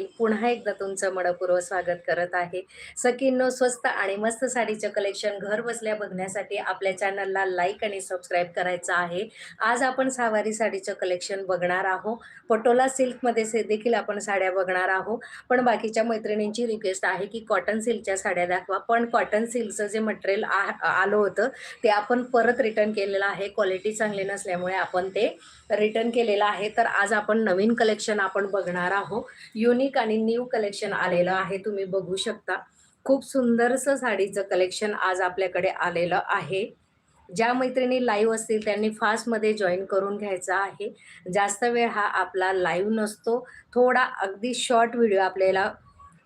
पुन्हा एकदा तुमचं मनपूर्व स्वागत करत आहे. सकीनो स्वस्त आणि मस्त साडीचं कलेक्शन घर बसल्या बघण्यासाठी आपल्या चॅनलला लाईक आणि सबस्क्राईब करायचं आहे. आज आपण सहावारी साडीचं कलेक्शन बघणार आहोत. पटोला सिल्कमध्ये से देखील आपण साड्या बघणार आहोत. पण बाकीच्या मैत्रिणींची रिक्वेस्ट आहे की कॉटन सिल्कच्या साड्या दाखवा. पण कॉटन सिल्कचं जे मटेरियल आलं होतं ते आपण परत रिटर्न केलेलं आहे. क्वालिटी चांगली नसल्यामुळे आपण ते रिटर्न केलेलं आहे तर आज आपण नवीन कलेक्शन आपण बघणार आहोत. युनिक आणि न्यू कलेक्शन आलेलं आहे तुम्ही बघू शकता. खूप सुंदरसं साडीचं कलेक्शन आज आपल्याकडे आलेलं आहे. ज्या मैत्रिणी लाईव्ह असतील त्यांनी फास्टमध्ये जॉईन करून घ्यायचा आहे. जास्त वेळ हा आपला लाईव्ह नसतो. थोडा अगदी शॉर्ट व्हिडिओ आपल्याला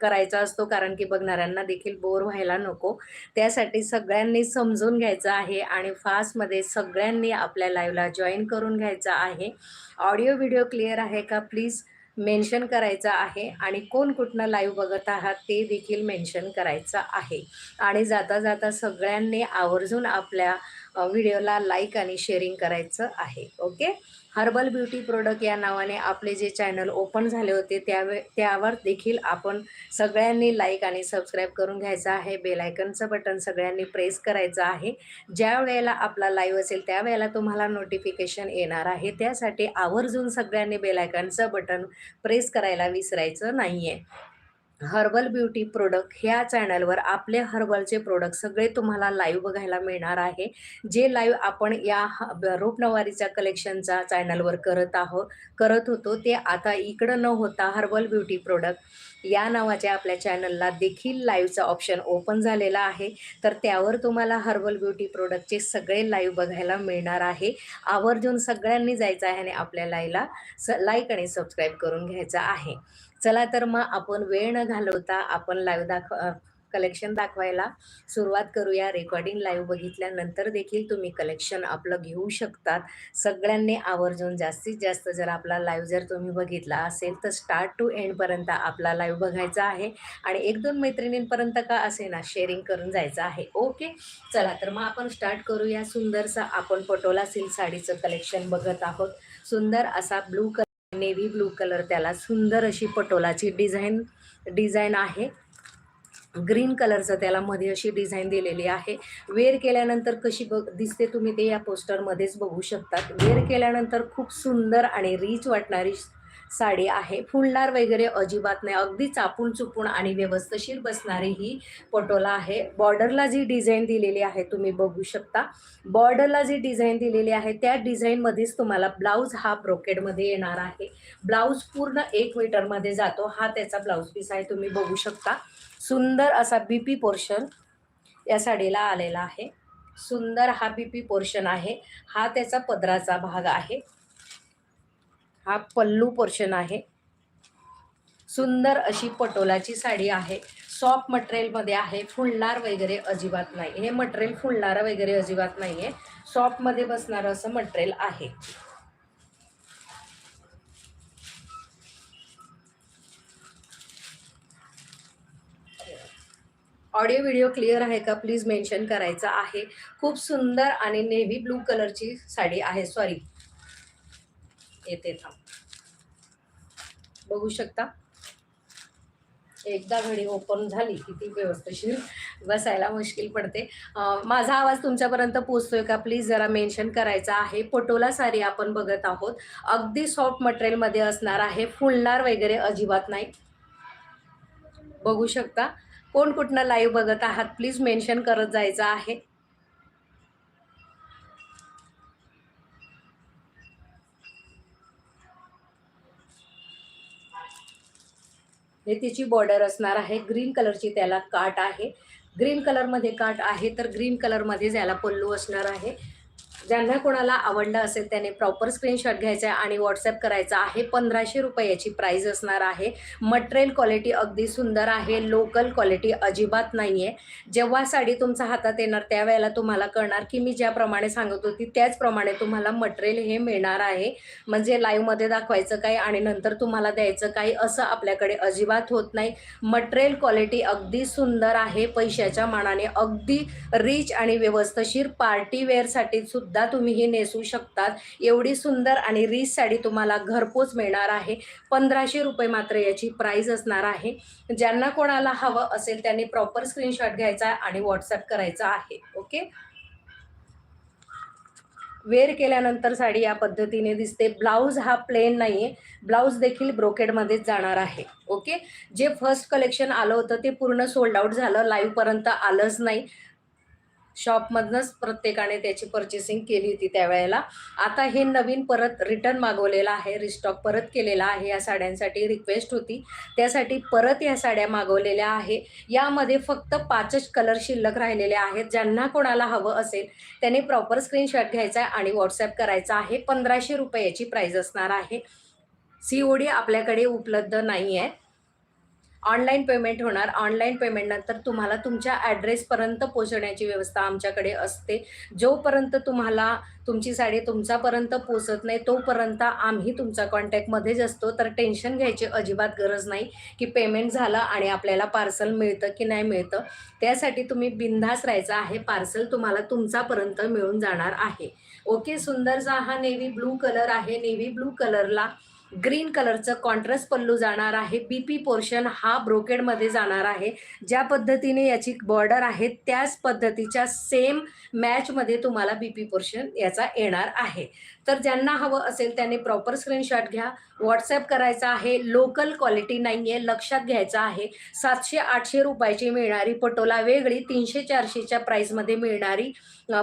करायचा असतो कारण की बघणाऱ्यांना देखील बोर व्हायला नको. त्यासाठी सगळ्यांनी समजून घ्यायचं आहे आणि फास्टमध्ये सगळ्यांनी आपल्या लाईव्हला जॉईन करून घ्यायचं आहे. ऑडिओ व्हिडिओ क्लिअर आहे का? प्लीज मेन्शन करायचं आहे आणि कोण कुठनं लाईव्ह बघत आहात ते देखील मेन्शन करायचं आहे. आणि जाता जाता सगळ्यांनी आवर्जून आपल्या व्हिडिओला लाईक आणि शेअरिंग करायचं आहे. ओके हर्बल ब्युटी प्रोडक्ट या नावाने आपले जे चॅनल ओपन झाले होते त्यावे त्यावर देखील आपण सगळ्यांनी लाईक आणि सबस्क्राईब करून घ्यायचं आहे. बेलायकनचं बटन सगळ्यांनी प्रेस करायचं आहे. ज्या वेळेला आपला लाईव्ह असेल त्यावेळेला तुम्हाला नोटिफिकेशन येणार आहे. त्यासाठी आवर्जून सगळ्यांनी बेलायकनचं बटन प्रेस करायला विसरायचं नाही आहे हर्बल ब्युटी प्रोडक्ट ह्या चॅनलवर आपले हर्बलचे प्रोडक्ट सगळे तुम्हाला लाईव्ह बघायला मिळणार आहे. जे लाईव्ह आपण या रूपनवारीच्या कलेक्शनचा चॅनलवर करत आहोत करत होतो ते आता इकडं न होता हर्बल ब्युटी प्रोडक्ट या नावाच्या आपल्या चॅनलला देखील लाईव्हचा ऑप्शन ओपन झालेला आहे. तर त्यावर तुम्हाला हर्बल ब्युटी प्रोडक्टचे सगळे लाईव्ह बघायला मिळणार आहे. आवर्जून सगळ्यांनी जायचं आहे आणि आपल्या लाईला स लाईक आणि सबस्क्राईब करून घ्यायचं आहे. चला तर मग आपण वेळ न घालवता आपण लाईव्ह दाख कलेक्शन दाखवायला सुरुवात करूया. रेकॉर्डिंग लाईव्ह बघितल्यानंतर देखील तुम्ही कलेक्शन आपलं घेऊ शकतात. सगळ्यांनी आवर्जून जास्तीत जास्त जर आपला लाईव्ह जर तुम्ही बघितला असेल तर स्टार्ट टू एंडपर्यंत आपला लाईव्ह बघायचा आहे. आणि एक दोन मैत्रिणींपर्यंत का असे ना शेअरिंग करून जायचं आहे. ओके चला तर मग आपण स्टार्ट करूया. सुंदरसा आपण पटोला सिल्क साडीचं कलेक्शन बघत आहोत. सुंदर असा blue colour navy blue colour त्याला. सुंदर अशी पटोलाची डिझाईन डिझाईन आहे. ग्रीन कलरचं त्याला मध्ये अशी डिझाईन दिलेली आहे. वेअर केल्यानंतर कशी बघ दिसते तुम्ही ते या पोस्टरमध्येच बघू शकतात. वेअर केल्यानंतर खूप सुंदर आणि रिच वाटणारी साडी आहे. फुलणार वगैरे अजिबात नाही. अगदी चापून चुपून आणि व्यवस्थशीर बसणारी ही पटोला आहे. बॉर्डरला जी डिझाईन दिलेली आहे तुम्ही बघू शकता. बॉर्डरला जी डिझाईन दिलेली आहे त्या डिझाईनमध्येच तुम्हाला ब्लाऊज हा ब्रोकेडमध्ये येणार आहे. ब्लाऊज पूर्ण एक मीटरमध्ये जातो. हा त्याचा ब्लाऊज पीस आहे तुम्ही बघू शकता. सुंदर असा बी पी पोर्शन या साडीला आलेला आहे. सुंदर हा बी पी पोर्शन आहे. हा त्याचा पदराचा भाग आहे. हा पल्लू पोर्शन आहे. सुंदर अशी पटोलाची साडी आहे. सॉफ्ट मटेरियलमध्ये आहे. फुलणार वगैरे अजिबात नाही. हे मटेरियल फुलणारं वगैरे अजिबात नाही आहे सॉफ्टमध्ये बसणारं असं मटेरियल आहे. ऑडिओ व्हिडिओ क्लिअर आहे का? प्लीज मेन्शन करायचं आहे. खूप सुंदर आणि नेव्ही ब्लू कलरची साडी आहे. सॉरी. येते थांब. बघू शकता. एकदा घडी ओपन झाली की ती व्यवस्थिशीर बसायला मुश्किल पडते. माझा आवाज तुमच्यापर्यंत पोचतोय का? प्लीज जरा मेन्शन करायचा आहे. पटोला साडी आपण बघत आहोत. अगदी सॉफ्ट मटेरियलमध्ये असणार आहे. फुलणार वगैरे अजिबात नाही. बघू शकता. कोण कुठनं लाईव्ह बघत आहात? प्लीज मेन्शन करत जायचं आहे. हे तिची बॉर्डर असणार आहे. ग्रीन कलरची त्याला काट आहे. ग्रीन कलरमध्ये काट आहे तर ग्रीन कलरमध्येच याला पल्लू असणार आहे. ज्यांना कोणाला आवडलं असेल त्याने प्रॉपर स्क्रीनशॉट घ्यायचा आहे आणि व्हॉट्सअप करायचा आहे. पंधराशे रुपयाची प्राईज असणार आहे. मटेरियल क्वालिटी अगदी सुंदर आहे. लोकल क्वालिटी अजिबात नाही आहे जेव्हा साडी तुमच्या हातात येणार त्यावेळेला तुम्हाला कळणार की मी ज्याप्रमाणे सांगत होती त्याचप्रमाणे तुम्हाला मटेरियल हे मिळणार आहे. म्हणजे लाईव्हमध्ये दाखवायचं काय आणि नंतर तुम्हाला द्यायचं काही असं आपल्याकडे अजिबात होत नाही. मटेरियल क्वालिटी अगदी सुंदर आहे. पैशाच्या मानाने अगदी रिच आणि व्यवस्थशीर पार्टीवेअरसाठी सुद्धा सुद्धा तुम्ही ही नेसू शकतात. एवढी सुंदर आणि रीस साडी तुम्हाला घरपोच मिळणार आहे. पंधराशे रुपये मात्र याची प्राईज असणार आहे. ज्यांना कोणाला हवं असेल त्यांनी प्रॉपर स्क्रीनशॉट घ्यायचा आणि व्हॉट्सअप करायचा आहे. ओके वेअर केल्यानंतर साडी या पद्धतीने दिसते. ब्लाऊज हा प्लेन नाही आहे ब्लाऊज देखील ब्रोकेडमध्येच जाणार आहे. ओके जे फर्स्ट कलेक्शन आलं होतं ते पूर्ण सोल्ड आउट झालं. लाईव्हपर्यंत आलंच नाही. शॉपमधनंच प्रत्येकाने त्याची पर्चेसिंग केली होती त्यावेळेला. आता हे नवीन परत रिटर्न मागवलेलं आहे रिस्टॉक परत केलेला आहे या साड्यांसाठी रिक्वेस्ट होती. त्यासाठी परत या साड्या मागवलेल्या आहे. यामध्ये फक्त पाचच कलर शिल्लक राहिलेले आहेत. ज्यांना कोणाला हवं असेल त्याने प्रॉपर स्क्रीनशॉट घ्यायचा आहे आणि व्हॉट्सॲप करायचा आहे. पंधराशे रुपयाची प्राईज असणार आहे. सी ओ डी आपल्याकडे उपलब्ध नाही आहे ऑनलाईन पेमेंट होणार. ऑनलाईन पेमेंटनंतर तुम्हाला तुमच्या ॲड्रेसपर्यंत पोचण्याची व्यवस्था आमच्याकडे असते. जोपर्यंत तुम्हाला तुमची साडी तुमच्यापर्यंत पोचत नाही तोपर्यंत आम्ही तुमचा कॉन्टॅक्टमध्येच असतो. तर टेन्शन घ्यायची अजिबात गरज नाही की पेमेंट झालं आणि आपल्याला पार्सल मिळतं की नाही मिळतं. त्यासाठी तुम्ही बिनधास राहायचं आहे. पार्सल तुम्हाला तुमच्यापर्यंत मिळून जाणार आहे. ओके सुंदरचा हा नेव्ही ब्लू कलर आहे. नेव्ही ब्लू कलरला ग्रीन कलरचं कॉन्ट्रास्ट पल्लू जाणार आहे. बी पी पोर्शन हा ब्रोकेडमध्ये जाणार आहे. ज्या पद्धतीने याची बॉर्डर आहे त्याच पद्धतीच्या सेम मॅचमध्ये तुम्हाला बी पी पोर्शन याचा येणार आहे. तर ज्यांना हवं असेल त्यांनी प्रॉपर स्क्रीनशॉट घ्या. व्हॉट्सॲप करायचा आहे. लोकल क्वालिटी नाही आहे लक्षात घ्यायचं आहे. सातशे आठशे रुपयाची मिळणारी पटोला वेगळी तीनशे चारशेच्या प्राईसमध्ये मिळणारी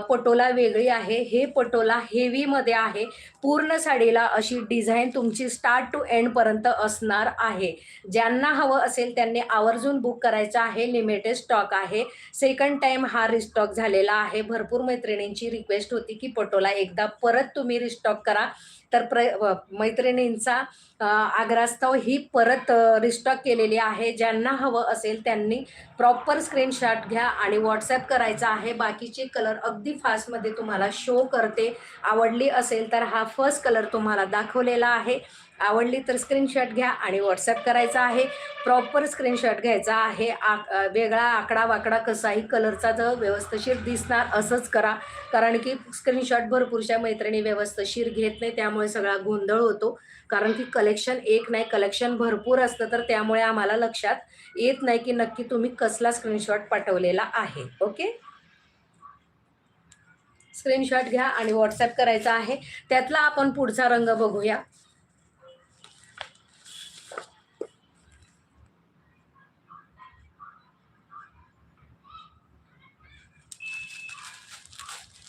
पटोला वेगळी आहे. हे पटोला हेवीमध्ये आहे. पूर्ण साडीला अशी डिझाईन तुमची स्टार्ट टू एंडपर्यंत असणार आहे. ज्यांना हवं असेल त्यांनी आवर्जून बुक करायचं आहे. लिमिटेड स्टॉक आहे. सेकंड टाईम हा रिस्टॉक झालेला आहे. भरपूर मैत्रिणींची रिक्वेस्ट होती की पटोला एकदा परत तुम्ही रिस्टॉक करा तर प्र मैत्रिणींचा आग्रास्तव ही परत रिस्टॉक केलेली आहे. ज्यांना हवं असेल त्यांनी प्रॉपर स्क्रीनशॉट घ्या आणि व्हॉट्सॲप करायचा आहे. बाकीचे कलर अगदी फास्टमध्ये तुम्हाला शो करते. आवडली असेल तर हा फर्स्ट कलर तुम्हाला दाखवलेला आहे. आवडली तर स्क्रीनशॉट घ्या आणि व्हॉट्सॲप करायचा आहे. प्रॉपर स्क्रीनशॉट घ्यायचा आहे. आक वेगळा आकडा वाकडा कसाही कलरचा जर व्यवस्थशीर दिसणार असंच करा. कारण की स्क्रीनशॉट भरपूरशा मैत्रिणी व्यवस्थशीर घेत नाही. त्यामुळे सगळा गोंधळ होतो. कारण की कलेक्शन एक नाही कलेक्शन भरपूर असतं तर त्यामुळे आम्हाला लक्षात येत नाही की नक्की तुम्ही कसला स्क्रीनशॉट पाठवलेला आहे. ओके स्क्रीनशॉट घ्या आणि व्हॉट्सॲप करायचा आहे. त्यातला आपण पुढचा रंग बघूया.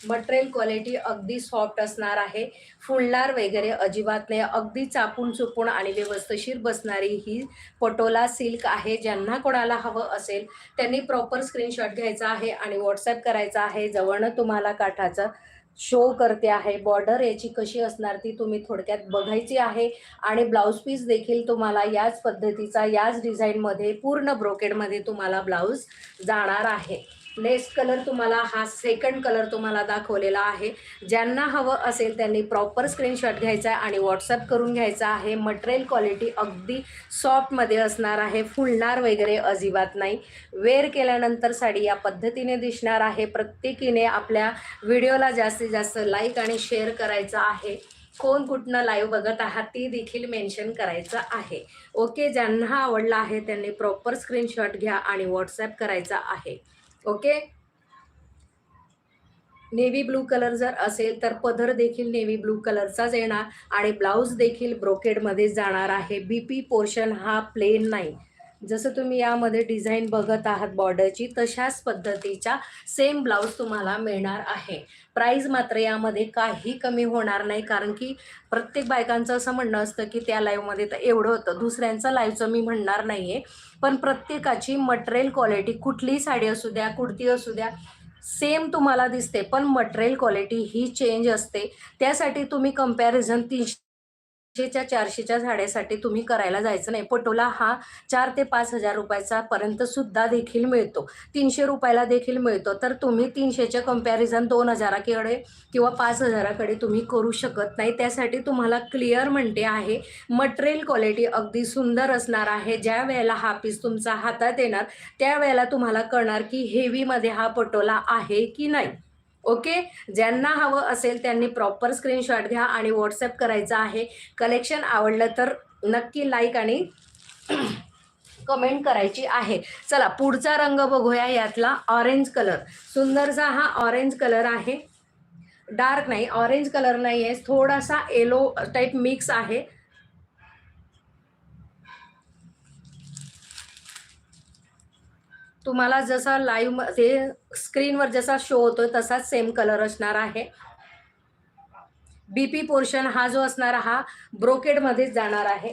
मटेरियल क्वालिटी अगदी सॉफ्ट असणार आहे. फुलणार वगैरे अजिबात नाही. अगदी चापून चुपून आणि व्यवस्थशीर बसणारी ही पटोला सिल्क आहे. ज्यांना कोणाला हवं असेल त्यांनी प्रॉपर स्क्रीनशॉट घ्यायचा आहे आणि व्हॉट्सअप करायचा आहे. जवळनं तुम्हाला काठाचं शो करते आहे. बॉर्डर याची कशी असणार ती तुम्ही थोडक्यात बघायची आहे. आणि ब्लाऊज पीस देखील तुम्हाला याच पद्धतीचा याच डिझाईनमध्ये पूर्ण ब्रोकेडमध्ये तुम्हाला ब्लाऊज जाणार आहे. नेक्स्ट कलर तुम्हाला हा सेकंड कलर तुम्हाला दाखवलेला आहे. ज्यांना हवं असेल त्यांनी प्रॉपर स्क्रीनशॉट घ्यायचा आहे आणि व्हॉट्सअप करून घ्यायचा आहे. मटेरियल क्वालिटी अगदी सॉफ्टमध्ये असणार आहे. फुलणार वगैरे अजिबात नाही. वेअर केल्यानंतर साडी या पद्धतीने दिसणार आहे. प्रत्येकीने आपल्या व्हिडिओला जास्तीत जास्त लाईक आणि शेअर करायचं आहे. कोण कुठनं लाईव्ह बघत आहात ती देखील मेन्शन करायचं आहे. ओके ज्यांना आवडला आहे त्यांनी प्रॉपर स्क्रीनशॉट घ्या आणि व्हॉट्सॲप करायचा आहे. ओके? नेव्ही ब्लू कलर जर असेल तर पदर देखील नेव्ही ब्लू कलरचाच येणार आणि ब्लाऊज देखील ब्रोकेडमध्ये जाणार आहे. बी पी पोर्शन हा प्लेन नाही. जसं तुम्ही यामध्ये डिझाईन बघत आहात बॉर्डरची तशाच पद्धतीच्या सेम ब्लाऊज तुम्हाला मिळणार आहे. प्राईज मात्र यामध्ये काही कमी होणार नाही कारण की प्रत्येक बायकांचं असं म्हणणं असतं की त्या लाईव्हमध्ये तर एवढं होतं. दुसऱ्यांचं लाईव्हचं मी म्हणणार नाही आहे पण प्रत्येकाची मटेरियल क्वालिटी कुठलीही साडी असू द्या कुर्ती असू द्या सेम तुम्हाला दिसते पण मटेरियल क्वालिटी ही चेंज असते. त्यासाठी तुम्ही कंपॅरिझन तीनशेच्या चारशेच्या झाड्यासाठी तुम्ही करायला जायचं नाही. पटोला हा चार ते पाच हजार रुपयाचा पर्यंत सुद्धा देखील मिळतो. तीनशे रुपयाला देखील मिळतो. तर तुम्ही तीनशेच्या कंपॅरिझन दोन हजाराकडे किंवा पाच हजाराकडे तुम्ही करू शकत नाही. त्यासाठी तुम्हाला क्लिअर म्हणते आहे मटेरियल क्वालिटी अगदी सुंदर असणार आहे. ज्या वेळेला हा पीस तुमचा हातात येणार त्यावेळेला तुम्हाला कळणार की हेवीमध्ये हा पटोला आहे की नाही. ओके? ज्यांना हवं असेल त्यांनी प्रॉपर स्क्रीनशॉट घ्या आणि व्हॉट्सअप करायचं आहे. कलेक्शन आवडलं तर नक्की लाईक आणि कमेंट करायची आहे. चला पुढचा रंग बघूया यातला. ऑरेंज कलर सुंदरसा हा ऑरेंज कलर आहे. डार्क नाही ऑरेंज कलर नाही आहे थोडासा येलो टाईप मिक्स आहे. तुम्हाला जसा लाईव्ह ते स्क्रीनवर जसा शो होतोय तसाच सेम कलर असणार आहे. बीपी पोर्शन हा जो असणार हा ब्रोकेडमध्येच जाणार आहे.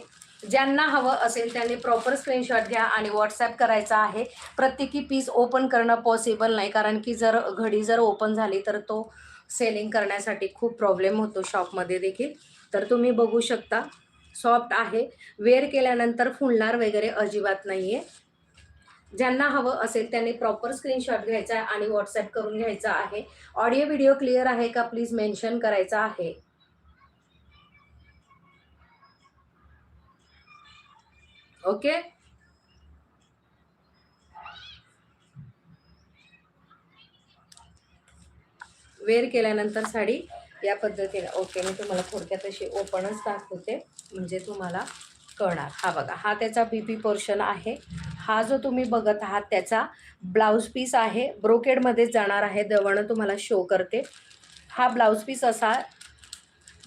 ज्यांना हवं असेल त्यांनी प्रॉपर स्क्रीनशॉट घ्या आणि व्हॉट्सॲप करायचा आहे. प्रत्येकी पीस ओपन करणं पॉसिबल नाही कारण की जर घडी जर ओपन झाली तर तो सेलिंग करण्यासाठी खूप प्रॉब्लेम होतो शॉपमध्ये देखील. तर तुम्ही बघू शकता सॉफ्ट आहे. वेअर केल्यानंतर फुलणार वगैरे अजिबात नाही आहे ज्यांना हवं असेल त्यांनी प्रॉपर स्क्रीनशॉट घ्यायचा आहे आणि व्हॉट्सॲप करून घ्यायचा आहे. ऑडिओ व्हिडिओ क्लिअर आहे का? प्लीज मेन्शन करायचा आहे. ओके वेअर केल्यानंतर साडी या पद्धतीने. ओके मी तुम्हाला थोडक्यात अशी ओपनच दाखवते. म्हणजे तुम्हाला कळणार. हा बघा हा त्याचा बी पी पोर्शन आहे. हा जो तुम्ही बघत आहात त्याचा ब्लाऊज पीस आहे. ब्रोकेडमध्येच जाणार आहे. दवणं तुम्हाला शो करते. हा ब्लाऊज पीस असा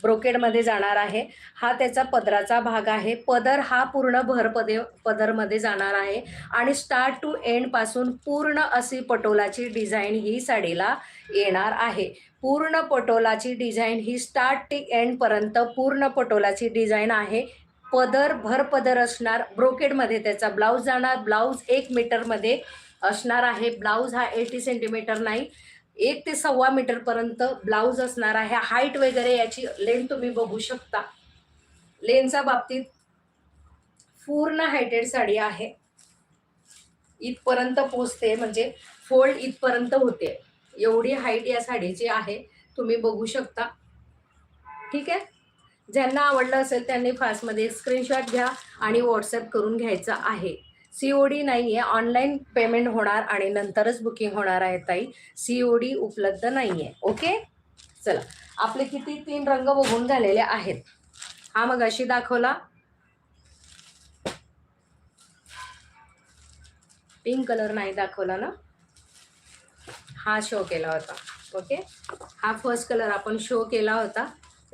ब्रोकेडमध्ये जाणार आहे. हा त्याचा पदराचा भाग आहे. पदर हा पूर्ण भर पदे पदरमध्ये जाणार आहे. आणि स्टार्ट टू एंडपासून पूर्ण अशी पटोलाची डिझाईन ही साडीला येणार आहे. पूर्ण पटोलाची डिझाईन ही स्टार्ट ते एंडपर्यंत पूर्ण पटोलाची डिझाईन आहे. पदर भर पदर असणार. ब्रोकेडमध्ये त्याचा ब्लाऊज जाणार. ब्लाऊज एक मीटरमध्ये असणार आहे. ब्लाऊज हा एटी सेंटीमीटर नाही. एक ते सव्वा मीटरपर्यंत ब्लाऊज असणार आहे. हाईट वगैरे याची लेंथ तुम्ही बघू शकता. लेनच्या बाबतीत पूर्ण हायटेड साडी आहे. इथपर्यंत पोचते म्हणजे फोल्ड इथपर्यंत होते. एवढी हाईट या साडीची आहे. तुम्ही बघू शकता. ठीक आहे? ज्यांना आवडलं असेल त्यांनी फास्टमध्ये स्क्रीनशॉट घ्या आणि व्हॉट्सअप करून घ्यायचं आहे. सी ओ डी नाही आहे ऑनलाईन पेमेंट होणार आणि नंतरच बुकिंग होणार आहे ताई. सी ओ डी उपलब्ध नाही आहे ओके चला. आपले किती तीन रंग बघून झालेले आहेत. हा मग अशी दाखवला. पिंक कलर नाही दाखवला ना? हा शो केला होता. ओके हा फर्स्ट कलर आपण शो केला होता.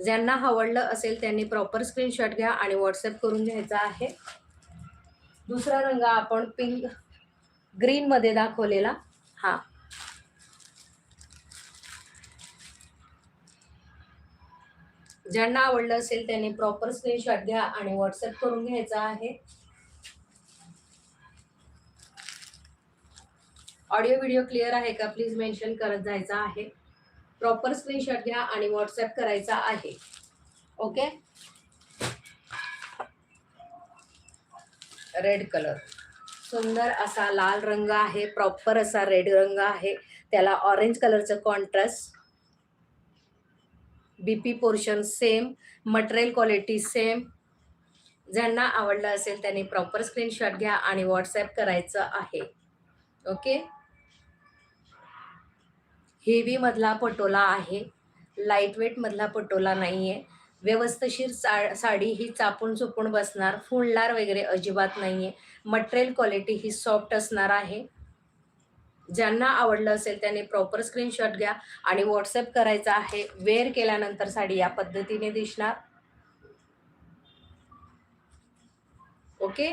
ज्यांना आवडलं असेल त्यांनी प्रॉपर स्क्रीनशॉट घ्या आणि व्हॉट्सअप करून घ्यायचा आहे. दुसरा रंग आपण पिंक ग्रीनमध्ये दाखवलेला. हा. ज्यांना आवडलं असेल त्यांनी प्रॉपर स्क्रीनशॉट घ्या आणि व्हॉट्सअप करून घ्यायचा आहे. ऑडिओ व्हिडिओ क्लिअर आहे का? प्लीज मेन्शन करत जायचा आहे. प्रॉपर स्क्रीनशॉट घ्या आणि व्हॉट्सअप करायचा आहे. ओके? रेड कलर सुंदर असा लाल रंग आहे प्रॉपर असा रेड रंग आहे. त्याला ऑरेंज कलरचं contrast BP portion same material quality same ज्यांना आवडलं असेल त्यांनी प्रॉपर स्क्रीनशॉट घ्या आणि व्हॉट्सॲप करायचं आहे. ओके? हेवीमधला पटोला आहे. लाइट पटोला नाही आहे व्यवस्थशीर सा साडी ही चापून चुपून बसणार. फुलणार वगैरे अजिबात नाही आहे मटेरियल क्वालिटी ही सॉफ्ट असणार आहे. ज्यांना आवडलं असेल त्यांनी प्रॉपर स्क्रीनशॉट घ्या आणि व्हॉट्सअप करायचा आहे. वेअर केल्यानंतर साडी या पद्धतीने दिसणार. ओके?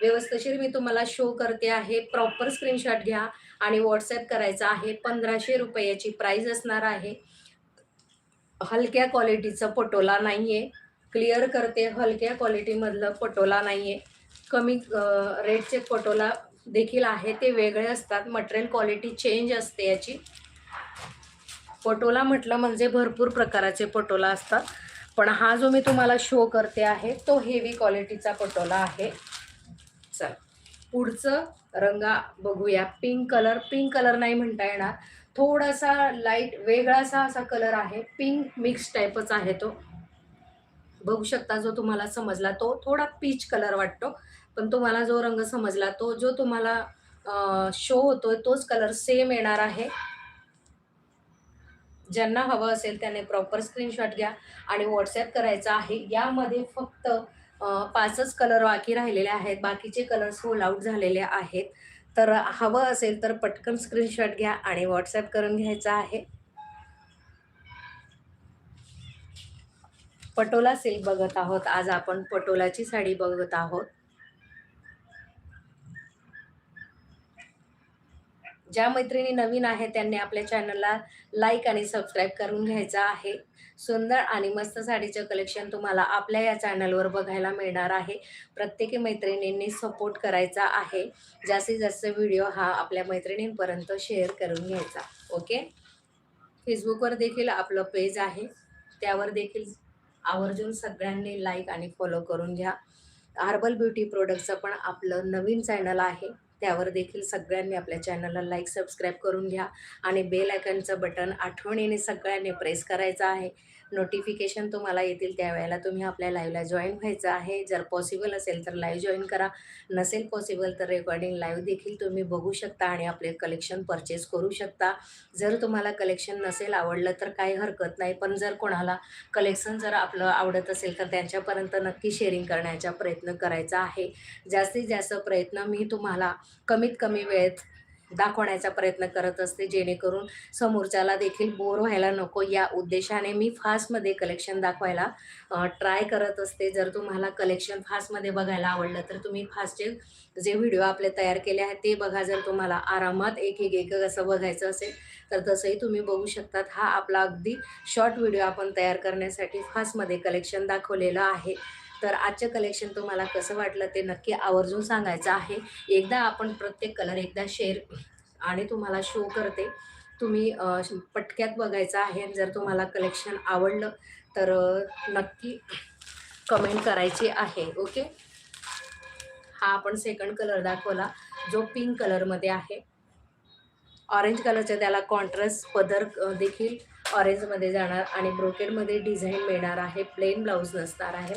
व्यवस्थशीर मी तुम्हाला शो करते आहे. प्रॉपर स्क्रीनशॉट घ्या. आणि व्हॉट्सॲप करायचा आहे. पंधराशे रुपयाची प्राईज असणार आहे. हलक्या क्वालिटीचं पटोला नाही आहे क्लिअर करते हलक्या क्वालिटीमधलं पटोला नाही आहे कमी रेटचे पटोला देखील आहे. ते वेगळे असतात. मटेरियल क्वालिटी चेंज असते याची. पटोला म्हटलं म्हणजे भरपूर प्रकाराचे पटोला असतात. पण हा जो मी तुम्हाला शो करते आहे तो हेवी क्वालिटीचा पटोला आहे. पुढचं रंगा बघूया. पिंक कलर पिंक कलर नाही म्हणता येणार. थोडासा लाइट वेगळासा असा कलर आहे. पिंक मिक्स टाईपच आहे तो. बघू शकता जो तुम्हाला समजला तो. थोडा पीच कलर वाटतो पण तुम्हाला जो रंग समजला तो जो तुम्हाला शो होतोय तोच कलर सेम येणार आहे. ज्यांना हवं असेल त्याने प्रॉपर स्क्रीनशॉट घ्या आणि व्हॉट्सॲप करायचा आहे. यामध्ये फक्त पाचच कलर बाकी राहिलेले आहेत. बाकीचे कलर्स होल आउट झालेले आहेत. तर हवं असेल तर पटकन स्क्रीनशॉट घ्या आणि व्हॉट्सॲप करून घ्यायचा आहे. पटोला सिल्क बघत आहोत. आज आपण पटोलाची साडी बघत आहोत. ज्या मैत्रिणी नवीन आहे त्यांनी आपल्या चॅनलला लाईक आणि सबस्क्राईब करून घ्यायचं आहे. सुंदर आणि मस्त साडीचं कलेक्शन तुम्हाला आपल्या या चॅनलवर बघायला मिळणार आहे. प्रत्येकी मैत्रिणींनी सपोर्ट करायचा आहे. जास्तीत जास्त व्हिडिओ हा आपल्या मैत्रिणींपर्यंत शेअर करून घ्यायचा. ओके फेसबुकवर देखील आपलं पेज आहे. त्यावर देखील आवर्जून सगळ्यांनी लाईक आणि फॉलो करून घ्या. हर्बल ब्युटी प्रोडक्टचं पण आपलं नवीन चॅनल आहे. त्यावर देखील सगळ्यांनी आपल्या चॅनलला लाईक सबस्क्राईब करून घ्या. आणि बेल आयकनचं बटन आठवणीने सगळ्यांनी प्रेस करायचं आहे. नोटिफिकेशन तुम्हाला येतील त्यावेळेला तुम्ही आपल्या लाईव्हला जॉईन व्हायचं आहे. जर पॉसिबल असेल तर लाईव्ह जॉईन करा. नसेल पॉसिबल तर रेकॉर्डिंग लाईव्ह देखील तुम्ही बघू शकता आणि आपले कलेक्शन परचेस करू शकता. जर तुम्हाला कलेक्शन नसेल आवडलं तर काही हरकत नाही. पण जर कोणाला कलेक्शन जर आपलं आवडत असेल तर त्यांच्यापर्यंत नक्की शेअरिंग करण्याचा प्रयत्न करायचा आहे. जास्तीत जास्त प्रयत्न मी तुम्हाला कमीत कमी वेळेत दाखवण्याचा प्रयत्न करत असते जेणेकरून समोरच्याला देखील बोर व्हायला नको. या उद्देशाने मी फास्टमध्ये कलेक्शन दाखवायला ट्राय करत असते. जर तुम्हाला कलेक्शन फास्टमध्ये बघायला आवडलं तर तुम्ही फास्टचे जे व्हिडिओ आपले तयार केले आहेत ते बघा. जर तुम्हाला आरामात एक एक एक असं बघायचं असेल तर तसंही तुम्ही बघू शकतात. हा आपला अगदी शॉर्ट व्हिडिओ आपण तयार करण्यासाठी फास्टमध्ये कलेक्शन दाखवलेलं आहे. तर आजचं कलेक्शन तुम्हाला कसं वाटलं ते नक्की आवर्जून सांगायचं आहे. एकदा आपण प्रत्येक कलर एकदा शेअर आणि तुम्हाला शो करते. तुम्ही पटक्यात बघायचं आहे आणि जर तुम्हाला कलेक्शन आवडलं तर नक्की कमेंट करायची आहे ओके हा आपण सेकंड कलर दाखवला जो पिंक कलरमध्ये आहे. ऑरेंज कलरच्या त्याला कॉन्ट्रास्ट पदर देखील ऑरेंजमध्ये जाणार आणि ब्रोकेडमध्ये डिझाईन मिळणार आहे. प्लेन ब्लाऊज नसणार आहे.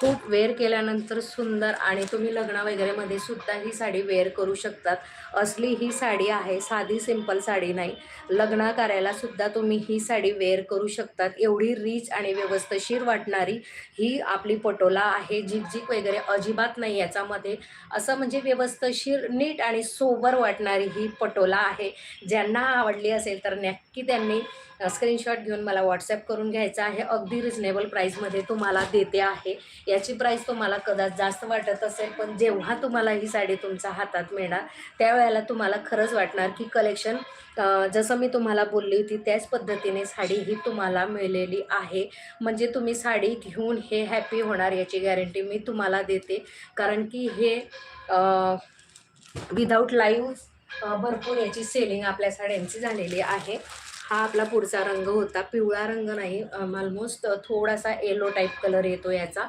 खूप वेअर केल्यानंतर सुंदर आणि तुम्ही लग्न वगैरेमध्ये सुद्धा ही साडी वेअर करू शकतात. असली ही साडी आहे साधी सिंपल साडी नाही. लग्न कार्याला सुद्धा तुम्ही ही साडी वेअर करू शकतात. एवढी रीच आणि व्यवस्थशीर वाटणारी ही आपली पटोला आहे. झिकझिक वगैरे अजिबात नाही याच्यामध्ये. असं म्हणजे व्यवस्थशीर नीट आणि सोबर वाटणारी ही पटोला आहे. ज्यांना आवडली असेल तर नक्की त्यांनी स्क्रीनशॉट घेऊन मला व्हॉट्सअप करून घ्यायचा आहे. अगदी रिजनेबल प्राईसमध्ये तुम्हाला देते आहे. याची प्राईस तुम्हाला कदाच जास्त वाटत असेल पण जेव्हा तुम्हाला ही साडी तुमच्या हातात मिळणार त्यावेळेला तुम्हाला खरंच वाटणार की कलेक्शन जसं मी तुम्हाला बोलली होती त्याच पद्धतीने साडी ही तुम्हाला मिळलेली आहे. म्हणजे तुम्ही साडी घेऊन हे हॅपी होणार याची गॅरंटी मी तुम्हाला देते. कारण की हे विदाऊट लाईव्ह भरपूर याची सेलिंग आपल्या साड्यांची झालेली आहे. हा आपला पुढचा रंग होता. पिवळा रंग नाही ऑलमोस्ट थोडासा येलो टाईप कलर येतो याचा.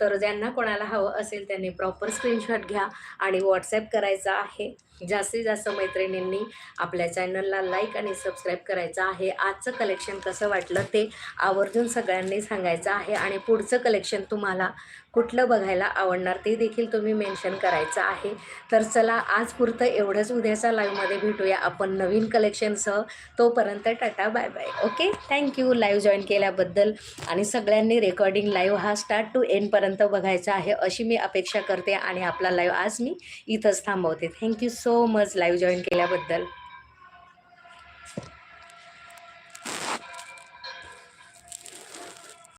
तर ज्यांना कोणाला हवं असेल त्यांनी प्रॉपर स्क्रीनशॉट घ्या आणि व्हॉट्सॲप करायचा आहे. जास्तीत जास्त मैत्रिणींनी आपल्या चॅनलला लाईक आणि सबस्क्राईब करायचं आहे. आजचं कलेक्शन कसं वाटलं ते आवर्जून सगळ्यांनी सांगायचं आहे आणि पुढचं कलेक्शन तुम्हाला कुठलं बघायला आवडणार ते देखील तुम्ही मेन्शन करायचं आहे. तर चला आज पुरतं एवढंच. उद्याच्या लाईव्हमध्ये भेटूया आपण नवीन कलेक्शनसह. तोपर्यंत tata bye bye. Okay? Thank you live join केल्याबद्दल आणि सगळ्यांनी रेकॉर्डिंग लाईव्ह हा स्टार्ट टू एंडपर्यंत बघायचा आहे अशी मी अपेक्षा करते आणि आपला लाईव्ह आज मी इथंच थांबवते. Thank you so much live join केल्याबद्दल.